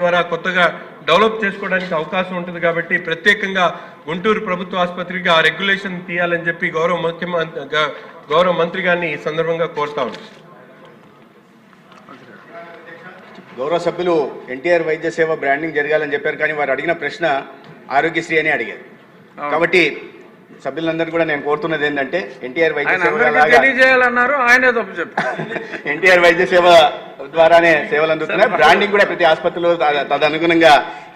ద్వారా కొత్తగా డెవలప్ చేసుకోవడానికి అవకాశం ఉంటుంది కాబట్టి ప్రత్యేకంగా గుంటూరు ప్రభుత్వ ఆసుపత్రికి ఆ రెగ్యులేషన్ తీయాలని చెప్పి గౌరవ ముఖ్యమంత్రి గౌరవ మంత్రి గారిని ఈ సందర్భంగా కోరుతా గౌరవ సభ్యులు ఎన్టీఆర్ వైద్య సేవ బ్రాండింగ్ జరగాలని చెప్పారు కానీ వారు అడిగిన ప్రశ్న ఆరోగ్యశ్రీ అని అడిగారు. కాబట్టి సభ్యులందరూ కూడా నేను కోరుతున్నది ఏంటంటే ఎన్టీఆర్ వైద్య ఆయన తెలియజేయాలన్నారు తప్పు చెప్పారు. ఎన్టీఆర్ వైద్య సేవ ద్వారానే సేవలు అందుతున్నాయి బ్రాండింగ్ కూడా ప్రతి ఆసుపత్రిలో తదనుగుణంగా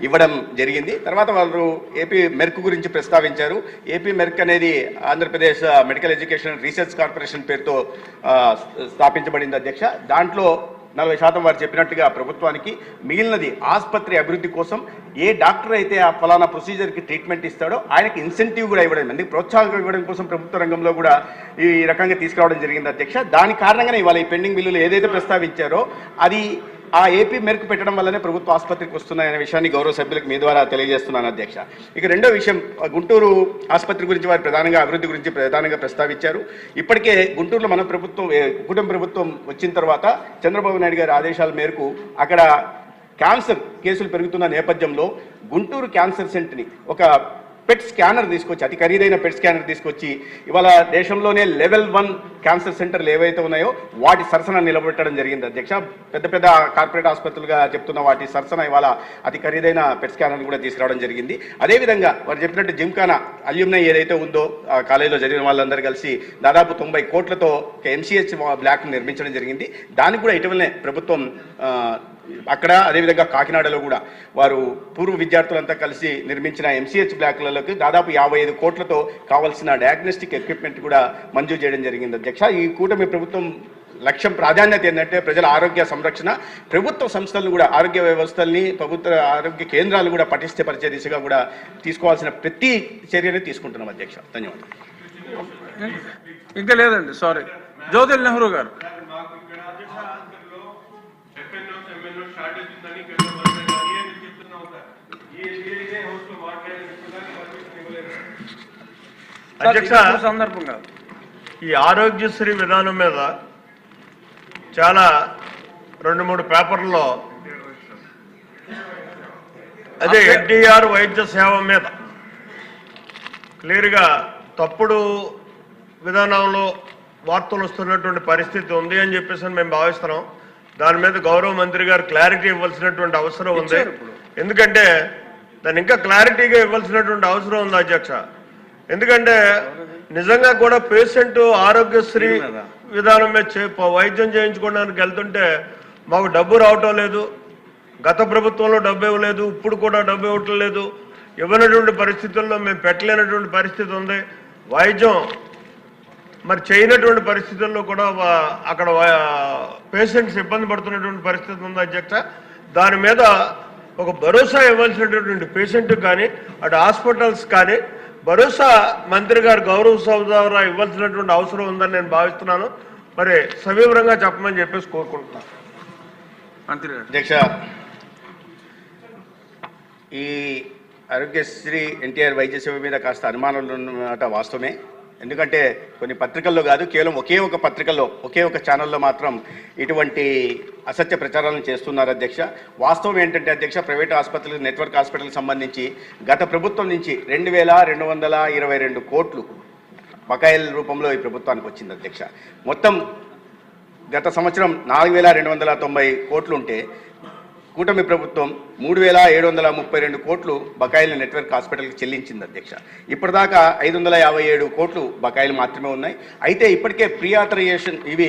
ఇవ్వడం జరిగింది. తర్వాత వారు ఏపీ మెర్క్ గురించి ప్రస్తావించారు. ఏపీ మెర్క్ అనేది Andhra Pradesh medical education research corporation పేరుతో స్థాపించబడింది అధ్యక్ష. దాంట్లో నలభై శాతం వారు చెప్పినట్టుగా ప్రభుత్వానికి మిగిలినది ఆసుపత్రి అభివృద్ధి కోసం ఏ డాక్టర్ అయితే ఆ ఫలానా ప్రొసీజర్కి ట్రీట్మెంట్ ఇస్తాడో ఆయనకి ఇన్సెంటివ్ కూడా ఇవ్వడం అందుకే ప్రోత్సాహం ఇవ్వడం కోసం ప్రభుత్వ రంగంలో కూడా ఈ రకంగా తీసుకురావడం జరిగింది అధ్యక్ష. దాని కారణంగానే ఇవాళ ఈ పెండింగ్ బిల్లులు ఏదైతే ప్రస్తావించారో అది ఆ ఏపీ మెరుగు పెట్టడం వల్లనే ప్రభుత్వ ఆసుపత్రికి వస్తున్నాయనే విషయాన్ని గౌరవ సభ్యులకు మీ ద్వారా తెలియజేస్తున్నాను అధ్యక్ష. ఇక రెండో విషయం గుంటూరు ఆసుపత్రి గురించి వారు ప్రధానంగా అభివృద్ధి గురించి ప్రధానంగా ప్రస్తావించారు. ఇప్పటికే గుంటూరులో మన ప్రభుత్వం కుటుంబ ప్రభుత్వం వచ్చిన తర్వాత చంద్రబాబు నాయుడు గారి ఆదేశాల మేరకు అక్కడ క్యాన్సర్ కేసులు పెరుగుతున్న నేపథ్యంలో గుంటూరు క్యాన్సర్ సెంటర్ని ఒక పెట్ స్కానర్ తీసుకొచ్చి అతి ఖరీదైన పెట్ స్కానర్ తీసుకొచ్చి ఇవాళ దేశంలోనే లెవెల్ వన్ క్యాన్సర్ సెంటర్లు ఏవైతే ఉన్నాయో వాటి సరసన నిలబెట్టడం జరిగింది. అధ్యక్ష పెద్ద పెద్ద కార్పొరేట్ ఆసుపత్రులుగా చెప్తున్న వాటి సరసన ఇవాళ అతి ఖరీదైన పెట్ స్కానర్ కూడా తీసుకురావడం జరిగింది. అదేవిధంగా వారు చెప్పినట్టు జిమ్ఖానా అల్యూమ్నై ఏదైతే ఉందో కాలేజీలో జరిగిన వాళ్ళందరూ కలిసి దాదాపు తొంభై కోట్లతో ఎంసీహెచ్ బ్లాక్ నిర్మించడం జరిగింది. దానికి కూడా ఇటీవలనే ప్రభుత్వం అక్కడ అదేవిధంగా కాకినాడలో కూడా వారు పూర్వ విద్యార్థులంతా కలిసి నిర్మించిన ఎంసీహెచ్ బ్లాక్లలోకి దాదాపు యాభై ఐదు కోట్లతో కావాల్సిన డయాగ్నోస్టిక్ ఎక్విప్మెంట్ కూడా మంజూరు చేయడం జరిగింది. అధ్యక్ష ఈ కూటమి ప్రభుత్వం లక్ష్యం ప్రాధాన్యత ఏంటంటే ప్రజల ఆరోగ్య సంరక్షణ. ప్రభుత్వ సంస్థలను కూడా ఆరోగ్య వ్యవస్థల్ని ప్రభుత్వ ఆరోగ్య కేంద్రాలు కూడా పటిష్టపరిచే దిశగా కూడా తీసుకోవాల్సిన ప్రతి చర్యని తీసుకుంటున్నాం అధ్యక్ష. ధన్యవాదాలు. ఇంకా లేదండి సారీ జ్యోతిల్ నెహ్రూ గారు. అధ్యక్ష ఇది సందర్భం కాదు. ఈ ఆరోగ్యశ్రీ విధానం మీద చాలా రెండు మూడు పేపర్లో అదే ఎన్టీఆర్ వైద్య సేవ మీద క్లియర్గా తప్పుడు విధానంలో వార్తలు వస్తున్నటువంటి పరిస్థితి ఉంది అని చెప్పేసి మేము భావిస్తున్నాం. దాని మీద గౌరవ మంత్రి గారు క్లారిటీ ఇవ్వాల్సినటువంటి అవసరం ఉంది. ఎందుకంటే దాన్ని ఇంకా క్లారిటీగా ఇవ్వాల్సినటువంటి అవసరం ఉంది అధ్యక్ష. ఎందుకంటే నిజంగా కూడా పేషెంట్ ఆరోగ్యశ్రీ. విధానం మీద వైద్యం చేయించుకోవడానికి వెళ్తుంటే మాకు డబ్బు రావటం లేదు. గత ప్రభుత్వంలో డబ్బు ఇవ్వలేదు. ఇప్పుడు కూడా డబ్బు ఇవ్వటం లేదు. ఇవ్వనటువంటి పరిస్థితుల్లో మేము పెట్టలేనటువంటి పరిస్థితి ఉంది. వైద్యం మరి చేయనటువంటి పరిస్థితుల్లో కూడా అక్కడ పేషెంట్స్ ఇబ్బంది పడుతున్నటువంటి పరిస్థితి ఉంది అధ్యక్ష. దాని మీద ఒక భరోసా ఇవ్వాల్సినటువంటి పేషెంట్ కానీ అటు హాస్పిటల్స్ కానీ భరోసా మంత్రి గారు గౌరవ సభ ఇవ్వాల్సినటువంటి అవసరం ఉందని నేను భావిస్తున్నాను. మరి సవివరంగా చెప్పమని చెప్పేసి కోరుకుంటున్నాను మంత్రి గారు. అధ్యక్ష ఈ ఆరోగ్యశ్రీ ఎన్టీఆర్ వైద్య సేవ మీద కాస్త అనుమానాలు ఉన్నమాట వాస్తవమే. ఎందుకంటే కొన్ని పత్రికల్లో కాదు కేవలం ఒకే ఒక పత్రికల్లో ఒకే ఒక ఛానల్లో మాత్రం ఇటువంటి అసత్య ప్రచారాలను చేస్తున్నారు అధ్యక్ష. వాస్తవం ఏంటంటే అధ్యక్ష ప్రైవేట్ ఆసుపత్రులు నెట్వర్క్ హాస్పిటల్కి సంబంధించి గత ప్రభుత్వం నుంచి రెండు వేల రెండు వందల ఇరవై రెండు కోట్లు బకాయిల రూపంలో ఈ ప్రభుత్వానికి వచ్చింది అధ్యక్ష. మొత్తం గత సంవత్సరం నాలుగు వేల రెండు వందల తొంభై కోట్లు ఉంటే కూటమి ప్రభుత్వం మూడు వేల ఏడు వందల ముప్పై రెండు కోట్లు బకాయిల నెట్వర్క్ హాస్పిటల్కి చెల్లించింది అధ్యక్ష. ఇప్పటిదాకా ఐదు వందల యాభై ఏడు కోట్లు బకాయిలు మాత్రమే ఉన్నాయి. అయితే ఇప్పటికే ప్రీ ఆథరైజేషన్ ఇవి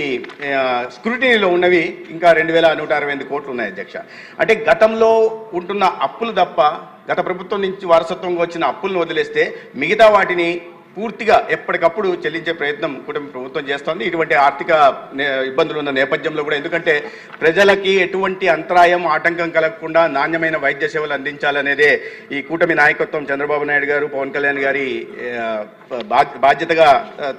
స్క్రూటినీలో ఉన్నవి ఇంకా రెండు వేల నూట అరవై ఎనిమిది కోట్లు ఉన్నాయి అధ్యక్ష. అంటే గతంలో ఉంటున్న అప్పులు తప్ప గత ప్రభుత్వం నుంచి వారసత్వంగా వచ్చిన అప్పులను వదిలేస్తే మిగతా వాటిని పూర్తిగా ఎప్పటికప్పుడు చెల్లించే ప్రయత్నం కూటమి ప్రభుత్వం చేస్తోంది. ఇటువంటి ఆర్థిక నే- ఇబ్బందులు ఉన్న నేపథ్యంలో కూడా ఎందుకంటే ప్రజలకి ఎటువంటి అంతరాయం ఆటంకం కలగకుండా నాణ్యమైన వైద్య సేవలు అందించాలనేదే ఈ కూటమి నాయకత్వం చంద్రబాబు నాయుడు గారు పవన్ కళ్యాణ్ గారి బాధ్యతగా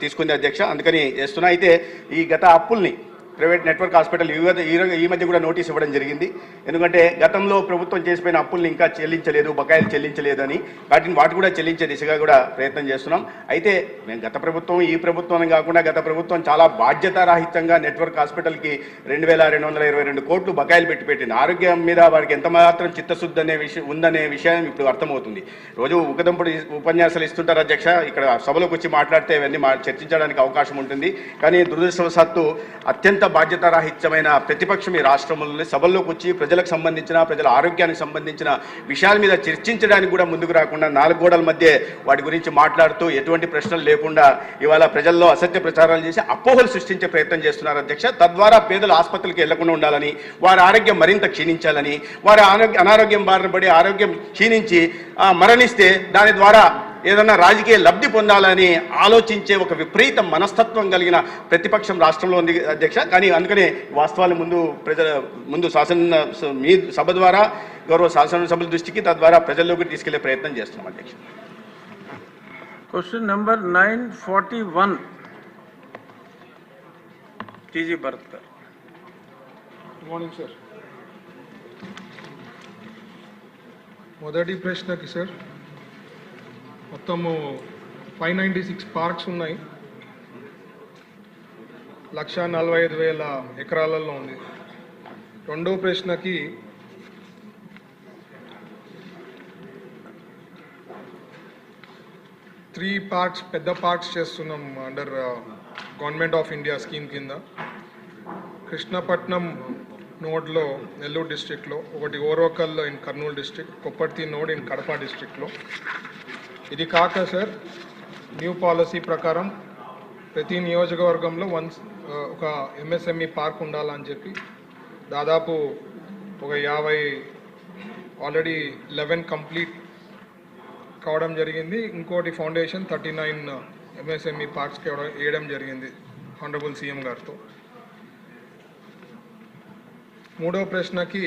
తీసుకుంది అధ్యక్ష. అందుకని చేస్తున్నా. అయితే ఈ గత అప్పుల్ని ప్రైవేట్ నెట్వర్క్ హాస్పిటల్ ఈ మధ్య- కూడా నోటీస్ ఇవ్వడం జరిగింది. ఎందుకంటే గతంలో ప్రభుత్వం చేసిపోయిన అప్పుల్ని ఇంకా చెల్లించలేదు బకాయిలు చెల్లించలేదు అని వాటిని వాటి కూడా చెల్లించే దిశగా కూడా ప్రయత్నం చేస్తున్నాం. అయితే మేము గత ప్రభుత్వం ఈ ప్రభుత్వం కాకుండా గత ప్రభుత్వం చాలా బాధ్యతారాహిత్యంగా నెట్వర్క్ హాస్పిటల్కి రెండు వేల రెండు వందల ఇరవై రెండు కోట్లు బకాయిలు పెట్టి పెట్టింది. ఆరోగ్యం మీద వారికి ఎంత మాత్రం చిత్తశుద్ధి అనే విషయం ఉందనే విషయం ఇప్పుడు అర్థమవుతుంది. రోజు ఉకదంపుడు ఉపన్యాసాలు ఇస్తుంటారు అధ్యక్ష. ఇక్కడ సభలోకి వచ్చి మాట్లాడితే ఇవన్నీ మా చర్చించడానికి అవకాశం ఉంటుంది. కానీ దురదృష్టవశాత్తు అత్యంత బాధ్యతారాహిత్యమైన ప్రతిపక్షం ఈ రాష్ట్రంలోనే సభల్లోకి వచ్చి ప్రజలకు సంబంధించిన ప్రజల ఆరోగ్యానికి సంబంధించిన విషయాల మీద చర్చించడానికి కూడా ముందుకు రాకుండా నాలుగు గోడల మధ్య వాటి గురించి మాట్లాడుతూ ఎటువంటి ప్రశ్నలు లేకుండా ఇవాళ ప్రజల్లో అసత్య ప్రచారాలు చేసి అపోహలు సృష్టించే ప్రయత్నం చేస్తున్నారు అధ్యక్ష. తద్వారా పేదలు ఆసుపత్రికి వెళ్ళకుండా ఉండాలని వారి ఆరోగ్యం మరింత క్షీణించాలని వారి ఆరోగ్య అనారోగ్యం బారిన పడి ఆరోగ్యం క్షీణించి మరణిస్తే దాని ద్వారా ఏదన్నా రాజకీయ లబ్ధి పొందాలని ఆలోచించే ఒక విపరీత మనస్తత్వం కలిగిన ప్రతిపక్షం రాష్ట్రంలో ఉంది అధ్యక్ష. కానీ అందుకనే వాస్తవాలు ముందు ప్రజల ముందు శాసన మీ సభ ద్వారా గౌరవ శాసనసభల దృష్టికి తద్వారా ప్రజల్లోకి తీసుకెళ్ళే ప్రయత్నం చేస్తున్నాం అధ్యక్ష. Question number nine forty one TG Bharat గారు గుడ్ మార్నింగ్ సార్ మొదటి ప్రశ్నకి సార్ మొత్తము ఫైవ్ నైంటీ సిక్స్ పార్క్స్ ఉన్నాయి. లక్ష నలభై ఐదు వేల ఎకరాలలో ఉంది. రెండో ప్రశ్నకి త్రీ పార్క్స్ పెద్ద పార్క్స్ చేస్తున్నాం under government of India scheme కింద. కృష్ణపట్నం నోడ్లో నెల్లూరు డిస్ట్రిక్ట్లో ఒకటి ఓరోకల్లో in Kurnool district Kopparthi node in Kadapa డిస్ట్రిక్ట్లో ఇది కాక సార్ న్యూ పాలసీ ప్రకారం ప్రతి నియోజకవర్గంలో వన్స్ ఒక ఎంఎస్ఎంఈ పార్క్ ఉండాలని చెప్పి దాదాపు ఒక యాభై ఆల్రెడీ లెవెన్ కంప్లీట్ కావడం జరిగింది. ఇంకోటి ఫౌండేషన్ థర్టీ నైన్ ఎంఎస్ఎంఈ పార్క్స్కి వేయడం జరిగింది హానరబుల్ సీఎం గారితో. మూడో ప్రశ్నకి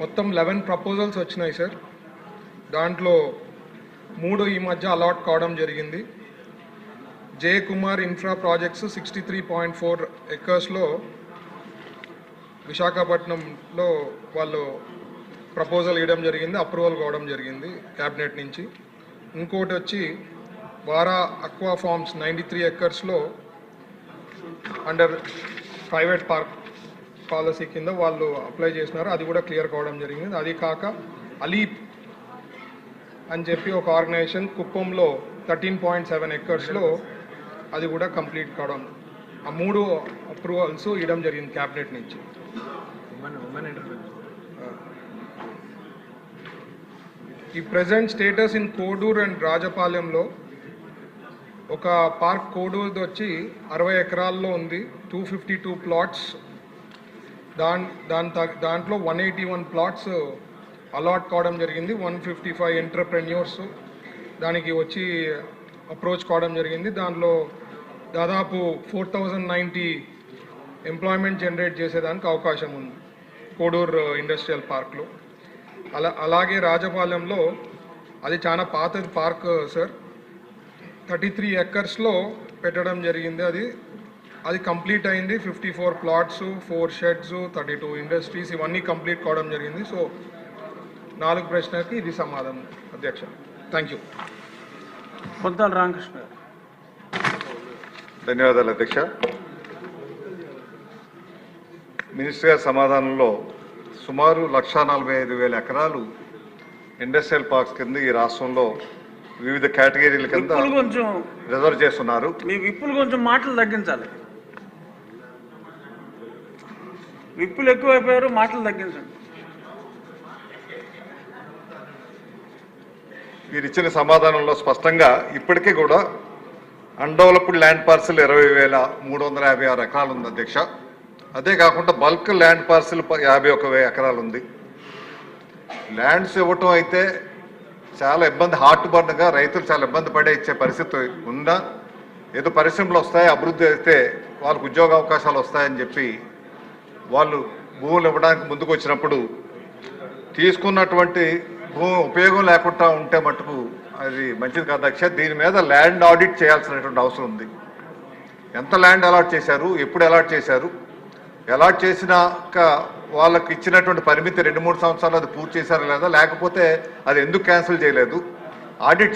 మొత్తం లెవెన్ ప్రపోజల్స్ వచ్చినాయి సార్. దాంట్లో మూడు ఈ మధ్య అలాట్ కావడం జరిగింది. J Kumar infra projects sixty three point four ఎకర్స్లో విశాఖపట్నంలో వాళ్ళు ప్రపోజల్ ఇవ్వడం జరిగింది అప్రూవల్ కావడం జరిగింది క్యాబినెట్ నుంచి. ఇంకోటి వచ్చి వారా అక్వా ఫార్మ్స్ నైంటీ త్రీ ఎకర్స్లో అండర్ ప్రైవేట్ పార్క్ పాలసీ కింద వాళ్ళు అప్లై చేసినారు. అది కూడా క్లియర్ కావడం జరిగింది. అది కాక అలీప్ అని చెప్పి ఒక ఆర్గనైజేషన్ కుప్పంలో థర్టీన్ పాయింట్ సెవెన్ ఎకర్స్లో అది కూడా కంప్లీట్ కావడం. ఆ మూడు అప్రూవల్స్ ఇవ్వడం జరిగింది క్యాబినెట్ నుంచి. ఈ present status in Kodur and రాజపాలెంలో ఒక పార్క్ కోడూరుది వచ్చి అరవై ఎకరాల్లో ఉంది. Two fifty two plots. దాన్ దాని దాంట్లో one eighty one plots allot కావడం జరిగింది. వన్ ఫిఫ్టీ ఫైవ్ ఎంటర్ప్రెన్యూర్స్ దానికి వచ్చి అప్రోచ్ కావడం జరిగింది. దానిలో దాదాపు four thousand ninety employment generate చేసేదానికి అవకాశం ఉంది కోడూరు ఇండస్ట్రియల్ పార్క్లో. అలా అలాగే రాజపాలెంలో అది చాలా పాతది పార్క్ సార్ థర్టీ త్రీ ఎకర్స్లో పెట్టడం జరిగింది. అది అది కంప్లీట్ అయింది. Fifty four plots four sheds thirty two industries ఇవన్నీ కంప్లీట్ కావడం జరిగింది. సో నాలుగు ప్రశ్నకి ఇది సమాధానం అధ్యక్ష. Thank you Poddala Ramakrishna. ధన్యవాదాలు అధ్యక్ష. మినిస్టర్ గారి సమాధానంలో సుమారు లక్షా నలభై ఐదు వేల ఎకరాలు ఇండస్ట్రియల్ పార్క్స్ కింద ఈ రాష్ట్రంలో వివిధ కేటగిరీల కింద కొంచెం రిజర్వ్ చేస్తున్నారు. మీ విప్పులు కొంచెం మాటలు తగ్గించాలి. విప్పులు ఎక్కువైపోయారు మాటలు తగ్గించండి. మీరు ఇచ్చిన సమాధానంలో స్పష్టంగా ఇప్పటికీ కూడా అన్డెవలప్డ్ ల్యాండ్ పార్సిల్ ఇరవై వేల మూడు వందల యాభై ఆరు ఎకరాలు ఉంది అధ్యక్ష. అదే కాకుండా బల్క్ ల్యాండ్ పార్సిల్ ప- యాభై ఒక వెయ్యి ఎకరాలు ఉంది ల్యాండ్స్ ఇవ్వటం అయితే చాలా ఇబ్బంది హార్ట్ బర్న్గా రైతులు చాలా ఇబ్బంది పడే ఇచ్చే పరిస్థితి ఉందా? ఏదో పరిశ్రమలు వస్తాయి? అభివృద్ధి అయితే వాళ్ళకు ఉద్యోగ అవకాశాలు వస్తాయని చెప్పి వాళ్ళు భూములు ఇవ్వడానికి ముందుకు వచ్చినప్పుడు తీసుకున్నటువంటి ఉపయోగం లేకుండా ఉంటే మటుకు అది మంచిది కాదు. అధ్యక్ష దీని మీద ల్యాండ్ ఆడిట్ చేయాల్సినటువంటి అవసరం ఉంది. ఎంత ల్యాండ్ అలాట్ చేశారు ఎప్పుడు అలాట్ చేశారు అలాట్ చేసినాక వాళ్ళకి ఇచ్చినటువంటి పరిమితి రెండు మూడు సంవత్సరాలు అది పూర్తి చేశారా లేదా లేకపోతే అది ఎందుకు క్యాన్సిల్ చేయలేదు ఆడిట్